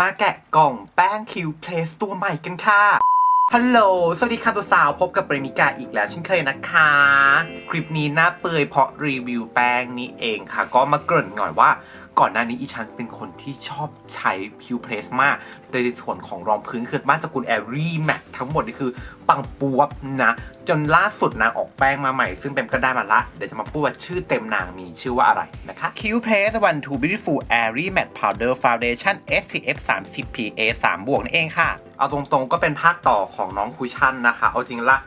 มาแกะกล่องแป้งคิวเพลสตัวใหม่กันค่ะฮัลโหล สวัสดีค่ะสาวๆพบกับปริมิกาอีกแล้วเช่นเคยนะคะ คลิปนี้หน้าเปื่อยเพราะรีวิวแป้งนี้เองค่ะ ก็มาเกริ่นหน่อยว่า ก่อนหน้านี้อีฉันเป็นคนที่ชอบใช้พิวเพลสมาก ในส่วนของรองพื้นคือบ้านสกุลแอรี่แมททั้งหมดนี่คือปังปวบนะ จนล่าสุดนางออกแป้งมาใหม่ ซึ่งเป็นก็ได้มาละ เดี๋ยวจะมาพูดว่าชื่อเต็มนางมีชื่อว่าอะไรนะคะ Q Place One Two Beautiful Airy Matte Powder Foundation SPF 30 PA 3บวกนั่นเองค่ะ เอาตรงๆก็เป็นภาคต่อของน้องคุชชั่นนะคะ เอาจริงละ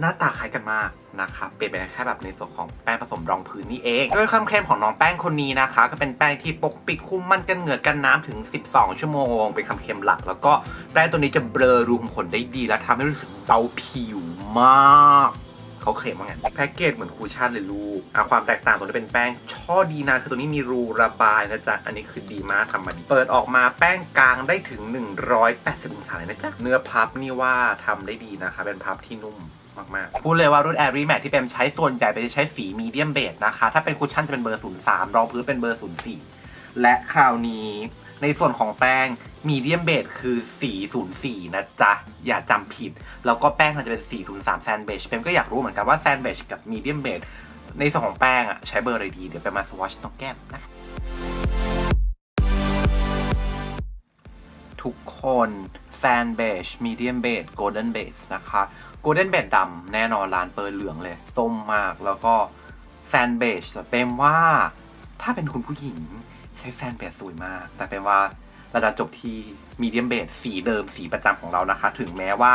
หน้าตาคล้ายกันมาก นะคะเปลี่ยนไปแค่แบบในส่วนของแป้งผสมรองพื้นนี่เอง โดยความเคลมของน้องแป้งคนนี้นะคะ ก็เป็นแป้งที่ปกปิดคุ้มมันกันเหงื่อกันน้ำถึง 12 ชั่วโมง เป็นคำเคลมหลัก แล้วก็แป้งตัวนี้จะเบลอรูขุมขนได้ดี และทำให้รู้สึกเบาผิวมากเขาเคลมว่าไงแพ็กเกจเหมือนคูชั่นเลยลูกอะความแตกต่างตัวนี้เป็นแป้งช่อดีนะคือตัวนี้มีรูระบายนะจ๊ะ อันนี้คือดีมากทำมาดีเปิดออกมาแป้งกลางได้ถึง 180องศาเลยนะจ๊ะ เนื้อพับนี่ว่าทำได้ดีนะคะ เป็นพับที่นุ่ม มากๆ พูดเลยว่ารุ่น a i r y Matte ที่เป็นใช้ส่วนใหญ่เป็นใช้สีมีเดียมเบสนะคะ ถ้าเป็นคุชชั่นจะเป็นเบอร์ 03 รองพื้นเป็นเบอร์ 04 และคราวนี้ในส่วนของแป้งมีเดียมเบสคือ 404 นะจ๊ะ อย่าจำผิด แล้วก็แป้งมันจะเป็น 403 แซนเบชเปมก็อยากรู้เหมือนกันว่าแซนเบชกับมีเดียมเบสในส่วนของแป้งอะใช้เบอร์อะไรดี เดี๋ยวไปมาสวอชตรงแก้มนะคะทุกคน แซนเบชมีเดียมเบสโกลเด้นเบสนะคะโกลเด้นเบสดำแน่นอนร้านเปิดเหลืองเลยส้มมากแล้วก็แซนเบชเป็นว่าถ้าเป็นคุณผู้หญิงใช้แซนเบสสวยมาก แต่เป็นว่าเราจะจบที่มีเดียมเบสสีเดิมสีประจำของเรานะคะ ถึงแม้ว่า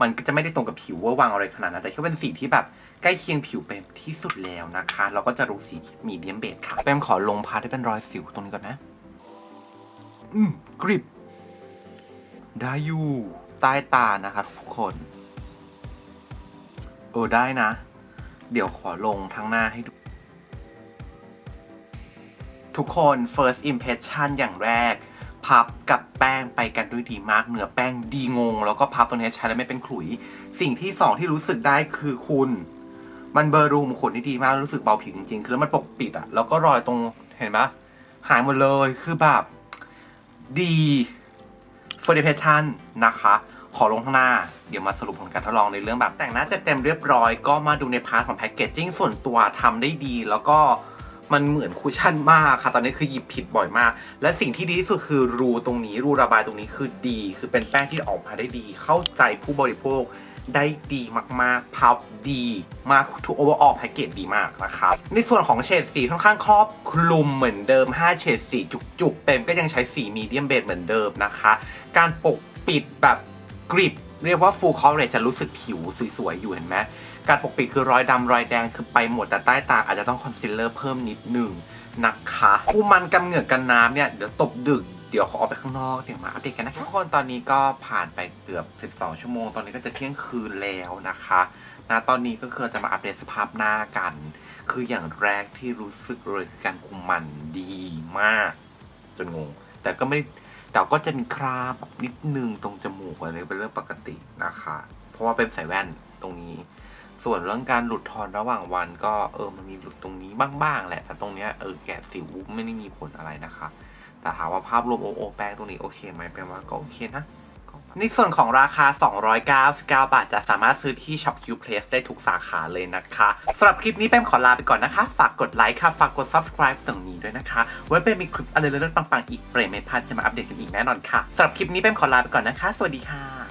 มันจะไม่ได้ตรงกับผิวเว่าวางอะไรขนาดนั้นแต่แค่เป็นสีที่แบบใกล้เคียงผิวเป็นที่สุดแล้วนะคะ เราก็จะรู้สีมีเดียมเบสค่ะเปมขอลงพาที่เป็นรอยสิวตรงนี้ก่อนนะ อืมกริบ ได้อยู่ใต้ตานะคะทุกคนเออได้นะ เดี๋ยวขอลงทั้งหน้าให้ดู ทุกคน first impression อย่างแรก พับกับแป้งไปกันด้วยดีมากเนื้อแป้งดีงง แล้วก็พับตัวนี้ใช้แล้วไม่เป็นขลุย สิ่งที่สองที่รู้สึกได้คือคุณ มันเบอร์รูมขนที่ดีมากรู้สึกเบาผิวจริงๆ คือแล้วมันปกปิดอะแล้วก็รอยตรงเห็นไหมหายหมดเลยคือแบบดี f o r d i p a t i o n นะคะ ขอลงข้างหน้า เดี๋ยวมาสรุปผลการทดลองในเรื่องแบบ แต่งหน้าจะเต็มเรียบร้อย ก็มาดูในพาร์ทของแพคเกจจิ้งส่วนตัวทำได้ดี แล้วก็มันเหมือนคุชชั่นมากค่ะ ตอนนี้คือหยิบผิดบ่อยมาก และสิ่งที่ดีที่สุดคือรูตรงนี้รูระบายตรงนี้คือดี คือเป็นแป้งที่ออกมาได้ดี เข้าใจผู้บริโภค ได้ดีมากๆ พับดีมากทุกโอเวอร์ออลแพ็กเกจดีมากนะครับ ในส่วนของเฉดสีค่อนข้างครอบคลุมเหมือนเดิม 5 เฉดสีจุกๆ เต็มก็ยังใช้สีมีเดียมเบสเหมือนเดิมนะคะ การปกปิดแบบกริบเรียกว่า full coverage จะรู้สึกผิวสวยๆ อยู่เห็นไหมการปกปิดคือรอยดำรอยแดงคือไปหมดแต่ใต้ตาอาจจะต้องคอนซีลเลอร์เพิ่มนิดหนึ่งนะคะคู่มันกำเหงือกกันน้ำเนี่ยเดี๋ยวตบดึก เดี๋ยวขอออกไปข้างนอกเดี๋ยวมาอัปเดตกันนะคะทุกคนตอนนี้ก็ผ่านไปเกือบ 12 ชั่วโมง ตอนนี้ก็จะเที่ยงคืนแล้วนะคะนะตอนนี้ก็คือจะมาอัปเดตสภาพหน้ากัน คืออย่างแรกที่รู้สึกเลยคือการคุมมันดีมาก จนงง แต่ก็ไม่แต่ก็จะมีคราบแบบนิดนึงตรงจมูกอะไรเป็นเรื่องปกตินะคะ เพราะว่าเป็นใส่แว่นตรงนี้ ส่วนเรื่องการหลุดทอนระหว่างวันก็เออมันมีหลุดตรงนี้บ้างๆแหละ แต่ตรงเนี้ยเออแกะสิวไม่ได้มีผลอะไรนะคะ แต่ถามว่าภาพรวมโอโอแป้งตรงนี้โอเคไหมเป็นว่าก็โอเคนะในส่วนของราคา 299 บาท จะสามารถซื้อที่ Shop Q Place ได้ทุกสาขาเลยนะคะสำหรับคลิปนี้แป้งขอลาไปก่อนนะคะ ฝากกดไลค์ค่ะ ฝากกด subscribe ตรงนี้ด้วยนะคะ ไว้เป็นมีคลิปอะไรเรื่องปังๆ อีกเปรมไม่พลาดจะมาอัปเดตกันอีกแน่นอนค่ะสำหรับคลิปนี้แป้งขอลาไปก่อนนะคะ สวัสดีค่ะ